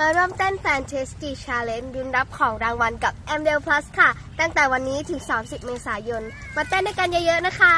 มาร่วมเต้นแฟนเทสตี้ชาเลนจ์รุนรับของรางวัลกับ m d l Plus ค่ะ ตั้งแต่วันนี้ถึง 30 เมษายน มาเต้นด้วยกันเยอะๆนะคะ